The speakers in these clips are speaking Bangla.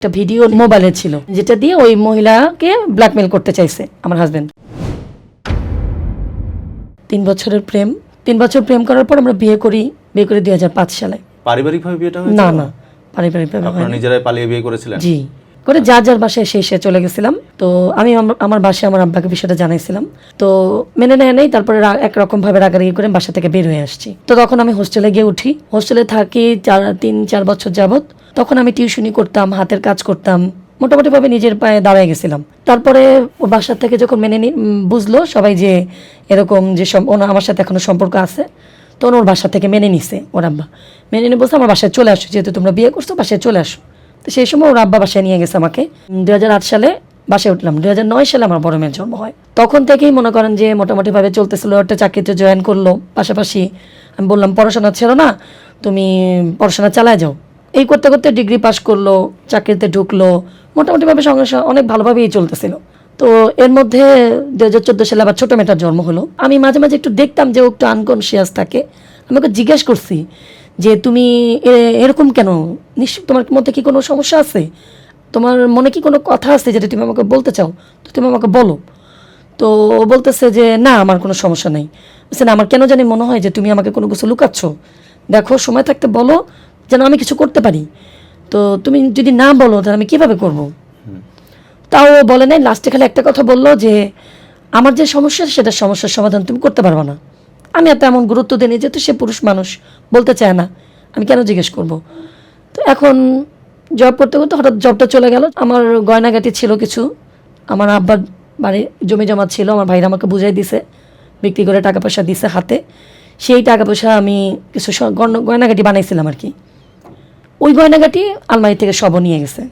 একটা ভিডিও মোবাইলে ছিল যেটা দিয়ে ওই মহিলাকে ব্ল্যাকমেল করতে চাইছে আমার হাজবেন্ড তিন বছরের প্রেম তিন বছর প্রেম করার পর আমরা বিয়ে করি বিয়ে করি দুই হাজার পাঁচ সালে। পারিবারিকভাবে বিয়েটা না না পারিবারিক ভাবে আপনারা নিজেরাই পালিয়ে বিয়ে করেছিলেন? জি। করে যার যার বাসায় এসে এসে চলে গেছিলাম। তো আমি আমার- বাসায় আমার আব্বাকে বিষয়টা জানাইছিলাম। তো মেনে নেয় নেই, তারপরে রা- একরকম ভাবে রাগারাগি করে বাসা থেকে বের হয়ে আসছি। তো তখন আমি হোস্টেলে গিয়ে উঠি। হোস্টেলে থাকি চার, তিন, চার বছর যাবত তখন আমি টিউশনি করতাম, হাতের কাজ করতাম। মোটামুটি ভাবে নিজের পায়ে দাঁড়ায় গেছিলাম। তারপরে ও বাসার থেকে যখন মেনে বুঝলো সবাই যে এরকম যে ওনা আমার সাথে এখনও সম্পর্ক আছে। তখন ওর বাসা থেকে মেনে নিছে, ওর আব্বা। মেনে নিয়ে বলছে, আমার বাসায় চলে আসো, যেহেতু তোমরা বিয়ে করছ, বাসায় চলে আসো। তো সেই সময় ওর আব্বা বাসায় নিয়ে গেছে আমাকে। দু হাজার আট সালে বাসায় উঠলাম। দু হাজার নয় সালে আমার বড় মেয়ের জন্ম হয়। তখন থেকেই মনে করেন যে মোটামুটি ভাবে চলতেছিল, একটা চাকরিতে জয়েন করল। পাশাপাশি আমি বললাম, পড়াশোনা ছিল না, তুমি পড়াশোনা চালায় যাও। এই করতে করতে ডিগ্রি পাশ করল, চাকরিতে ঢুকলো। মোটামুটিভাবে সংসার অনেক ভালোভাবেই চলতেছিল। তো এর মধ্যে দু হাজার চোদ্দ সালে আবার ছোটো মেয়েটার জন্ম হলো। আমি মাঝে মাঝে একটু দেখতাম যে ও একটু আনকনশিয়াস থাকে। আমি ওকে জিজ্ঞেস করছি যে তুমি এরকম কেন? নিশ্চয় তোমার মধ্যে কি কোনো সমস্যা আছে? তোমার মনে কি কোনো কথা আছে যেটা তুমি আমাকে বলতে চাও? তো তুমি আমাকে বলো। তো ও বলতেছে যে, না, আমার কোনো সমস্যা নেই। বলছে, না, আমার কেন জানি মনে হয় যে তুমি আমাকে কোনো কিছু লুকাচ্ছ। দেখো, সময় থাকতে বলো যেন আমি কিছু করতে পারি। তো তুমি যদি না বলো, তাহলে আমি কীভাবে করব? তাও বলে নাই। লাস্টে খালি একটা কথা বলল যে, আমার যে সমস্যা সেটা সমস্যার সমাধান তুমি করতে পারবে না। আমি এত এমন গুরুত্ব দিই যেহেতু সে পুরুষ মানুষ বলতে চায় না। আমি কেন জিজ্ঞেস করব? তো এখন জব করতে করতে হঠাৎ জবটা চলে গেল। আমার গয়নাগাটি ছিল কিছু। আমার আব্বার বাড়ি জমি জমা ছিল আমার ভাইরা আমাকে বুঝাই দিছে বিক্রি করে টাকা পয়সা দিছে হাতে। সেই টাকা পয়সা আমি কিছু গয়নাগাটি বানাইছিলাম আর কি। ওই গয়নাগাটি আলমারি থেকে সব নিয়ে গেছে।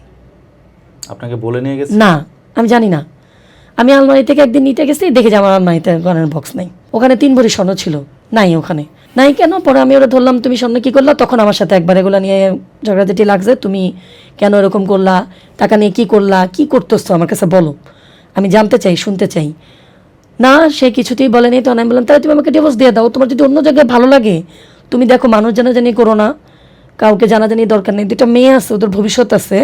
আপনাকে বলে নিয়ে গেছে? না আমি জানি না। আমি আলমারি থেকে একদিন নিতে গেছি দেখে যে আমার আলমারিতে গয়নার বক্স নাই। ওখানে তিন ভরি স্বর্ণ ছিল, নাই ওখানে। নাই কেন? পরে আমি ওরা ধরলাম, তুমি স্বর্ণ কি করলা? তখন আমার সাথে একবার এগুলো নিয়ে ঝগড়াঝাটি লাগছে, তুমি কেন এরকম করলা? টাকা নিয়ে কি করলা? কি করতেছো? আমার কাছে বলো। আমি জানতে চাই, শুনতে চাই। না, সে কিছুতেই বলেনি। তখন আমি বললাম, তাহলে তুমি আমাকে ডিভোর্স দিয়ে দাও। তোমার যদি অন্য জায়গায় ভালো লাগে, তুমি দেখো মানুষ জানাজানি করো না। কাউকে জানাজানি দরকার নেই। দুটা মেয়ে আছে, ওদের ভবিষ্যৎ আছে।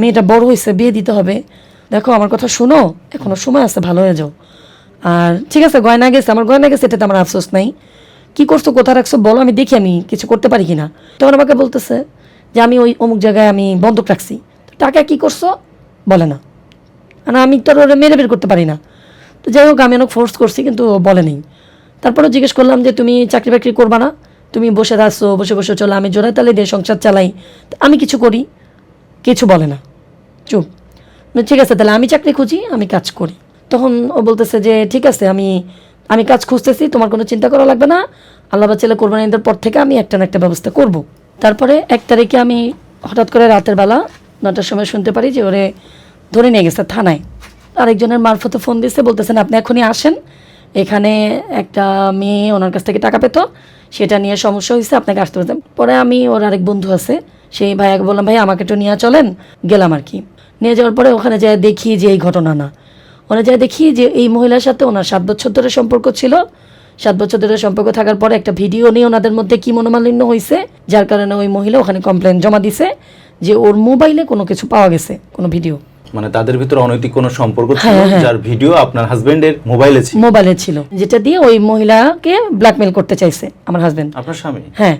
মেয়েটা বড় হয়েছে বিয়ে দিতে হবে। দেখো, আমার কথা শুনো। এখনও সময় আছে, ভালো হয়ে যাও। আর ঠিক আছে, গয়না গেছে, আমার গয়না গেছে, এটাতে আমার আফসোস নাই। কি করছ, কোথায় রাখছো, বলো, আমি দেখি আমি কিছু করতে পারি কি না তখন আমাকে বলতেছে যে, আমি ওই অমুক জায়গায় আমি বন্ধক রাখছি। টাকা কি করছ? বলে না। আর আমি তো ওরা মেরে বের করতে পারি না। তো যাই হোক, আমি অনেক ফোর্স করছি, কিন্তু বলে নেই। তারপরে জিজ্ঞেস করলাম যে, তুমি চাকরি বাকরি করবা না? তুমি বসে আসছো বসে বসে চলো, আমি জোড়ায় তালে দিয়ে সংসার চালাই। আমি কিছু করি? কিছু বলে না। চুপ। ঠিক আছে, তাহলে আমি চাকরি খুঁজি, আমি কাজ করি। তখন ও বলতেছে যে, ঠিক আছে, আমি আমি কাজ খুঁজতেছি, তোমার কোনো চিন্তা করা লাগবে না। আল্লাহ ছেলে কোরবানি ঈদের পর থেকে আমি একটা না একটা ব্যবস্থা করব। তারপরে এক তারিখে আমি হঠাৎ করে রাতের বেলা নটার সময় শুনতে পারি যে, ওরে ধরে নিয়ে গেছে থানায়। আরেকজনের মারফতে ফোন দিচ্ছে বলতেছেন আপনি এখনই আসেন। এখানে একটা মেয়ে ওনার কাছ থেকে টাকা পেত, সেটা নিয়ে সমস্যা হয়েছে আপনাকে আসতে পারতেন পরে আমি, ওর আরেক বন্ধু আছে, সেই ভাইয়াকে বললাম ভাই আমাকে একটু নিয়ে চলেন। গেলাম আর কি। নিয়ে যাওয়ার পরে ওখানে যায় দেখি যে, এই ঘটনা না। ওখানে যায় দেখি যে এই মহিলার সাথে ওনার সাত বছর ধরে সম্পর্ক ছিল। সাত বছর ধরে সম্পর্ক থাকার পরে একটা ভিডিও নিয়ে ওনাদের মধ্যে কি মনোমালিন্য হয়েছে যার কারণে ওই মহিলা ওখানে কমপ্লেন জমা দিছে যে ওর মোবাইলে কোনো কিছু পাওয়া গেছে কোনো ভিডিও মানে তাদের ভিতরে অনৈতিক কোনো সম্পর্ক ছিল হ্যাঁ, হ্যাঁ। যার ভিডিও আপনার হাজবেন্ডের মোবাইলে ছিল। মোবাইলে ছিল যেটা দিয়ে ওই মহিলাকে ব্ল্যাকমেল করতে চাইছে আমার হাজবেন্ড আপনার স্বামী? হ্যাঁ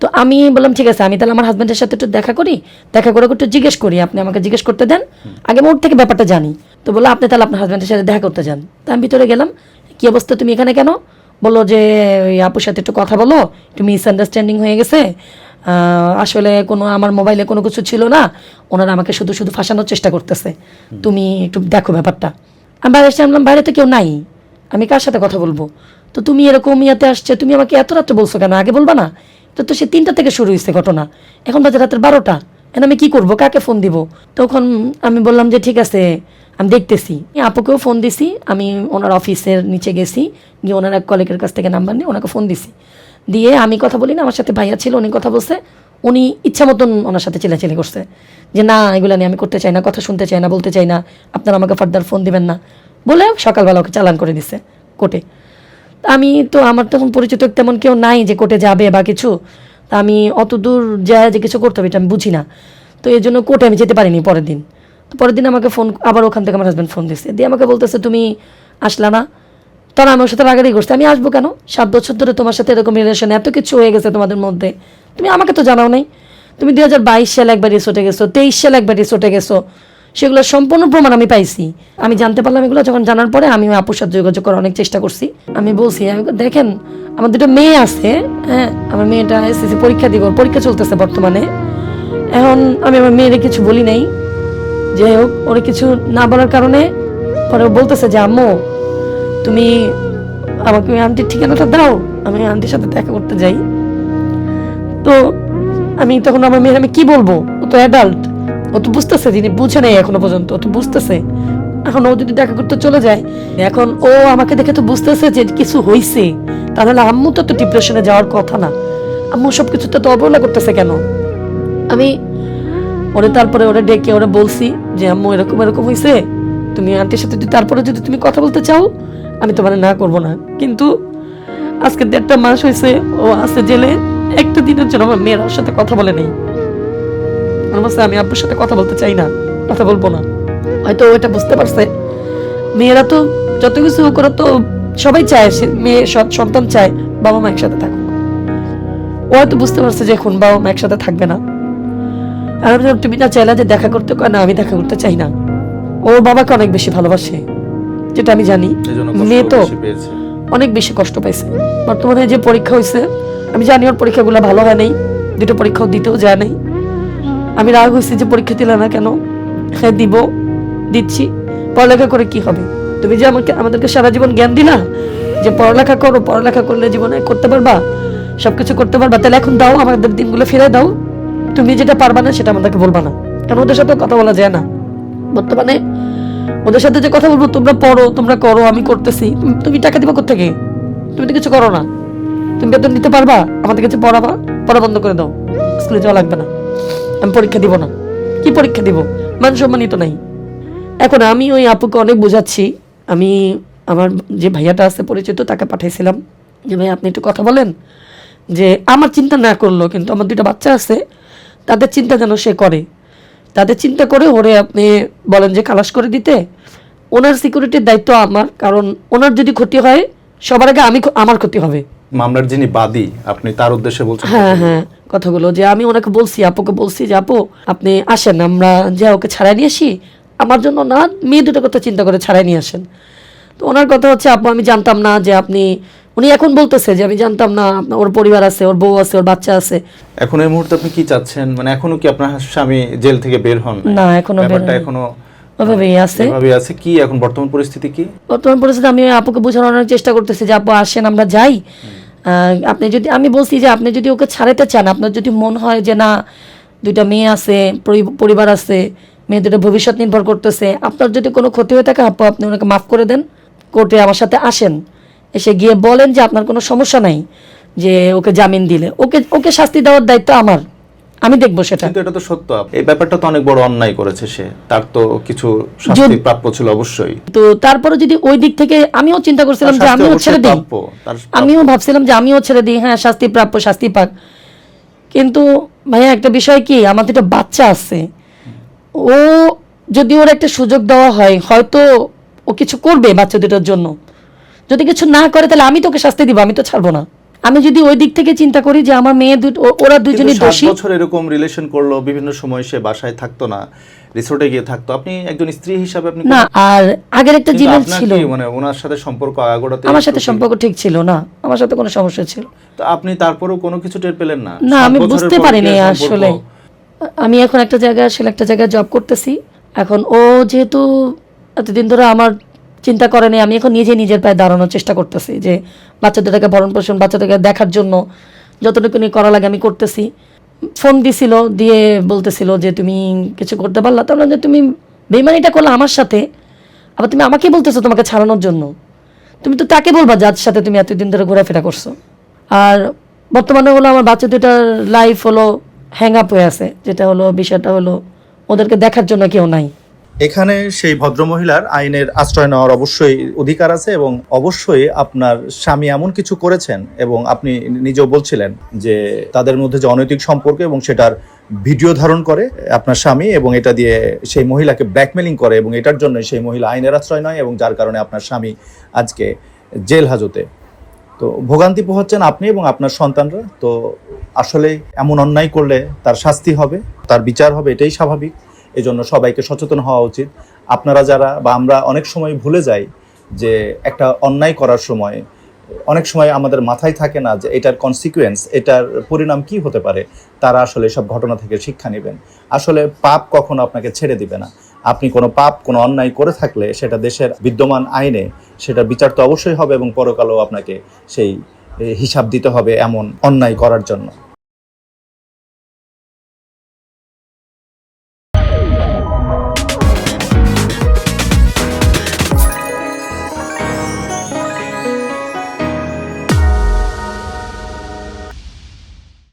তো আমি বললাম ঠিক আছে আমি তাহলে আমার হাজব্যান্ডের সাথে একটু দেখা করি দেখা করে একটু জিজ্ঞেস করি আপনি আমাকে জিজ্ঞেস করতে দেন। আগে মোট থেকে ব্যাপারটা জানি। তো বলল আপনি তাহলে আপনার হাজব্যান্ডের সাথে দেখা করতে যান। তা আমি ভিতরে গেলাম কী অবস্থা? তুমি এখানে কেন? বলল যে ওই আপুর সাথে একটু কথা বলো একটু মিসআন্ডারস্ট্যান্ডিং হয়ে গেছে। আসলে কোনো আমার মোবাইলে কোনো কিছু ছিল না। ওনারা আমাকে শুধু শুধু ফাঁসানোর চেষ্টা করতেছে। তুমি একটু দেখো ব্যাপারটা। আমি বাইরে এসে আনলাম বাইরে তো কেউ নাই। আমি কার সাথে কথা বলব? তো তুমি এরকম ইয়াতে আসছে তুমি আমাকে এত রাত্রে বলছো কেন? আগে বলবা না? তো তো সে তিনটা থেকে শুরু হয়েছে ঘটনা। এখন বাজে রাতের বারোটা। এখন আমি কি করব? কাকে ফোন দিব? তখন আমি বললাম যে, ঠিক আছে, আমি দেখতেছি। আপুকেও ফোন দিছি, আমি ওনার অফিসের নিচে গেছি, গিয়ে ওনার এক কলিগের কাছ থেকে নাম্বার নিয়ে ওনাকে ফোন দিছি। দিয়ে আমি কথা বলি না, আমার সাথে ভাইয়া ছিল, উনি কথা বলছে। উনি ইচ্ছা মতন ওনার সাথে চিলাচিলি করছে। যে, না, এগুলো নিয়ে আমি করতে চাই না, কথা শুনতে চাই না, বলতে চাই না, আপনারা আমাকে ফার্দার ফোন দিবেন না। বলে সকালবেলা ওকে চালান করে দিছে কোর্টে। আমি তো, আমার তখন পরিচিত তেমন কেউ নাই যে কোর্টে যাবে বা কিছু। তা আমি অত দূর যায় যে কিছু করতে হবে, এটা আমি বুঝি না। তো এই জন্য কোর্টে আমি যেতে পারিনি পরের দিন। তো পরের দিন আমাকে ফোন, আবার ওখান থেকে আমার হাজব্যান্ড ফোন দিচ্ছে দিয়ে আমাকে বলতেছে, তুমি আসলা না। তখন আমি ওর সাথে রাগারাগি করছে। আমি আসব কেন? সাত বছর ধরে তোমার সাথে এরকম রিলেশন এত কিছু হয়ে গেছে তোমাদের মধ্যে। তুমি আমাকে তো জানাও নাই। তুমি দুই হাজার বাইশ সালে একবার রিসোর্টে গেছো, তেইশ সালে একবার রিসোর্টে গেছো। সেগুলো সম্পূর্ণ প্রমাণ আমি পাইছি। আমি জানতে পারলাম এগুলো, যখন জানার পরে আমি আপুর সাথে যোগাযোগ করার অনেক চেষ্টা করছি। আমি বলছি, আমি দেখেন, আমার দুটো মেয়ে আছে হ্যাঁ আমার মেয়েটা এসএসসি পরীক্ষা দিব পরীক্ষা চলতেছে বর্তমানে। এখন আমি আমার মেয়েরে কিছু বলি নাই। যাই হোক, ওরা কিছু না বলার কারণে পরে বলতেছে যে, আম্মু, তুমি আমাকে ওই আন্টির ঠিকানাটা দাও, আমি আন্টির সাথে দেখা করতে যাই। তো আমি তখন আমার মেয়ের আমি কি বলব? ও তো অ্যাডাল্ট ও তো বুঝতেছে, যিনি বুঝে নেই এখনও পর্যন্ত, ও তো বুঝতেছে। এখন ও যদি দেখা করতে চলে যায়, এখন ও আমাকে দেখে তো বুঝতেছে যে কিছু হইছে। তাহলে আম্মু তো তো ডিপ্রেশনে যাওয়ার কথা না। আম্মু সব কিছুতে তো অবহেলা করতেছে কেন? আমি ওরে তারপরে ওরে ডেকে ওরে বলছি যে, আম্মু, এরকম এরকম হয়েছে তুমি আন্টির সাথে যদি তারপরে যদি তুমি কথা বলতে চাও, আমি তোমার না করব না। কিন্তু আজকে দেড়টা মাস হয়েছে ও আছে জেলে, একটা দিনের জন্য আমার মেয়ের সাথে কথা বলে নেই। আমার বলছে, আমি আব্বুর সাথে কথা বলতে চাই না কথা বলব না। হয়তো ও এটা বুঝতে পারছে। মেয়েরা তো যত কিছু করে তো সবাই চায় মেয়ে সৎ- সন্তান চায় বাবা মা একসাথে থাকুক। ও হয়তো বুঝতে পারছে যে এখন বাবা মা একসাথে থাকবে না। আর আমি তুমি না চাইলা যে দেখা করতে কয় না আমি দেখা করতে চাই না। ওর বাবাকে অনেক বেশি ভালোবাসে যেটা আমি জানি। মেয়ে তো অনেক বেশি কষ্ট পাইছে। বর্তমানে যে পরীক্ষা হয়েছে আমি জানি ওর পরীক্ষাগুলো ভালো হয় নাই দুটো পরীক্ষাও দিতেও যায় নাই। আমি রাগ হয়েছি যে পরীক্ষা দিলে না কেন? হ্যাঁ দিব, দিচ্ছি। পড়ালেখা করে কি হবে? তুমি যে আমাকে আমাদেরকে সারা জীবন জ্ঞান দিলা যে পড়ালেখা করো, পড়ালেখা করলে জীবনে করতে পারবা, সবকিছু করতে পারবা, তাহলে এখন দাও, আমাদের দিনগুলো ফিরে দাও। তুমি যেটা পারবা না, সেটা আমাদেরকে বলবা না। কারণ ওদের সাথে কথা বলা যায় না। বর্তমানে ওদের সাথে যে কথা বলব, তোমরা পড়ো, তোমরা করো, আমি করতেছি। তুমি- টাকা দিবা কোথেকে তুমি তো কিছু করো না। তুমি বেতন নিতে পারবা? আমাদের কাছে পড়াবা, পড়া বন্ধ করে দাও। স্কুলে যাওয়া লাগবে না। আমি পরীক্ষা দিব না। কি পরীক্ষা দিব? মান সম্মানিত নাই। এখন আমি ওই আপুকে অনেক বোঝাচ্ছি। আমি আমার যে ভাইয়াটা আছে পরিচিত, তাকে পাঠাইছিলাম। যে ভাই আপনি একটু কথা বলেন। যে আমার চিন্তা না করল কিন্তু আমার দুইটা বাচ্চা আছে, তাদের চিন্তা যেন সে করে। তাদের চিন্তা করে ওরে আপনি বলেন যে খালাস করে দিতে। ওনার সিকিউরিটির দায়িত্ব আমার, কারণ ওনার যদি ক্ষতি হয়, সবার আগে আমি আমার ক্ষতি হবে। মামলার যিনি বাদী আপনি তার উদ্দেশ্যে বলছেন হ্যাঁ হ্যাঁ কথাগুলো যে আমি ওনাকে বলছি আপুকে বলছি যে আপু আপনি আসেন আমরা যে ওকে ছাড়াই নিয়ে আসি আমার জন্য না মেয়ে দুটো কথা চিন্তা করে ছাড়াই নিয়ে আসেন। তো ওনার কথা হচ্ছে আপু আমি জানতাম না যে আপনি উনি এখন বলতেছে যে আমি জানতাম না আপনার ওর পরিবার আছে ওর বউ আছে ওর বাচ্চা আছে। এখন এই মুহূর্তে আপনি কি চাচ্ছেন? মানে এখনও কি আপনার স্বামী জেল থেকে বের হন না, এখনও বের এখনও ওভাবেই আছে। এভাবে আছে। কি এখন বর্তমান পরিস্থিতি কি? বর্তমান পরিস্থিতি আমি আপুকে বোঝানোর চেষ্টা করতেছি যে আপু আসেন আমরা যাই। আপনি যদি, আমি বলছি যে আপনি যদি ওকে ছাড়াতে চান, আপনার যদি মন হয় যে না, দুইটা মেয়ে আছে পরিবার আছে, মেয়ে দুটো ভবিষ্যৎ নির্ভর করতেছে, আপনার যদি কোনো ক্ষতি হয়ে থাকে, আপু, আপনি ওনাকে মাফ করে দেন, কোর্টে আমার সাথে আসেন। এসে গিয়ে বলেন যে আপনার কোনো সমস্যা নাই, যে ওকে জামিন দিলে। ওকে ওকে শাস্তি দেওয়ার দায়িত্ব আমার। আমি দেখব সেটা। কিন্তু এটা তো সত্য। এই ব্যাপারটা তো অনেক বড় অন্যায় করেছে সে। তার তো কিছু শাস্তি প্রাপ্য ছিল অবশ্যই। তো তারপরে যদি ওই দিক থেকে আমিও চিন্তা করছিলাম যে আমিও ছেড়ে দিই। আমিও ভাবছিলাম যে আমিও ছেড়ে দিই। হ্যাঁ শাস্তি প্রাপ্য শাস্তি পাক। কিন্তু ভাইয়া একটা বিষয় কি? আমাদের একটা বাচ্চা আছে। ও যদি ওর একটা সুযোগ দেওয়া হয় হয়তো ও কিছু করবে বাচ্চা দুটোর জন্য। যদি কিছু না করে তাহলে আমি তোকে শাস্তি দিব আমি তো ছাড়বো না। আমি যদি ওই দিক থেকে চিন্তা করি যে আমার মেয়ে দুটো ওরা সাত দোষী। বছর এরকম রিলেশন করল বিভিন্ন সময় সে বাসায় থাকতো না রিসোর্টে গিয়ে থাকতো। আপনি একজন স্ত্রী হিসাবে আপনি না আর আগের একটা জীবন ছিল। মানে ওনার সাথে সম্পর্ক আগাগোড়াতে আমার সাথে সম্পর্ক ঠিক ছিল না। আমার সাথে কোনো সমস্যা ছিল। তো আপনি তারপরেও কোনো কিছু টের পেলেন না? না আমি বুঝতে পর পারিনি? আসলে। আমি এখন একটা জায়গায় আসলে একটা জায়গায় জব করতেছি। এখন ও যেহেতু এতদিন ধরে আমার চিন্তা করেনি আমি এখন নিজে নিজের পায়ে দাঁড়ানোর চেষ্টা করতেছি যে বাচ্চাদেরকে ভরণ পোষণ, বাচ্চাদেরকে দেখার জন্য যতটুকু করা লাগে আমি করতেছি। ফোন দিছিল, দিয়ে বলতেছিল যে তুমি কিছু করতে পারলা তাহলে যে তুমি বেমানিটা করলে আমার সাথে, আবার তুমি আমাকে বলতেছো তোমাকে ছাড়ানোর জন্য। তুমি তো তাকে বলবা যার সাথে তুমি এতদিন ধরে ঘোরাফেরা করছ। আর বর্তমানে হলো আমার বাচ্চা দুটার লাইফ হলো হ্যাং আপ হয়ে আছে, যেটা হলো বিষয়টা হলো ওদেরকে দেখার জন্য কেউ নাই। এখানে সেই ভদ্রমহিলার আইনের আশ্রয় নেওয়ার অবশ্যই অধিকার আছে এবং অবশ্যই আপনার স্বামী এমন কিছু করেছেন এবং আপনি নিজেও বলছিলেন যে তাদের মধ্যে যে অনৈতিক সম্পর্ক এবং সেটার ভিডিও ধারণ করে আপনার স্বামী এবং এটা দিয়ে সেই মহিলাকে ব্ল্যাকমেলিং করে এবং এটার জন্য সেই মহিলা আইনের আশ্রয় নয় এবং যার কারণে আপনার স্বামী আজকে জেল হাজতে। তো ভোগান্তি পোহাচ্ছেন আপনি এবং আপনার সন্তানরা। তো আসলে এমন অন্যায় করলে তার শাস্তি হবে, তার বিচার হবে, এটাই স্বাভাবিক। এই জন্য সবাইকে সচেতন হওয়া উচিত। আপনারা যারা বা আমরা অনেক সময় ভুলে যাই যে একটা অন্যায় করার সময়, অনেক সময় আমাদের মাথায় থাকে না যে এটার কনসিকুয়েন্স এটার পরিণাম কি হতে পারে, তারা আসলে সব ঘটনা থেকে শিক্ষা নেবেন। আসলে পাপ কখনো আপনাকে ছেড়ে দিবে না। আপনি কোনো পাপ, কোনো অন্যায় করে থাকলে সেটা দেশের বিদ্যমান আইনে সেটা বিচার তো অবশ্যই হবে এবং পরকালেও আপনাকে সেই হিসাব দিতে হবে এমন অন্যায় করার জন্য।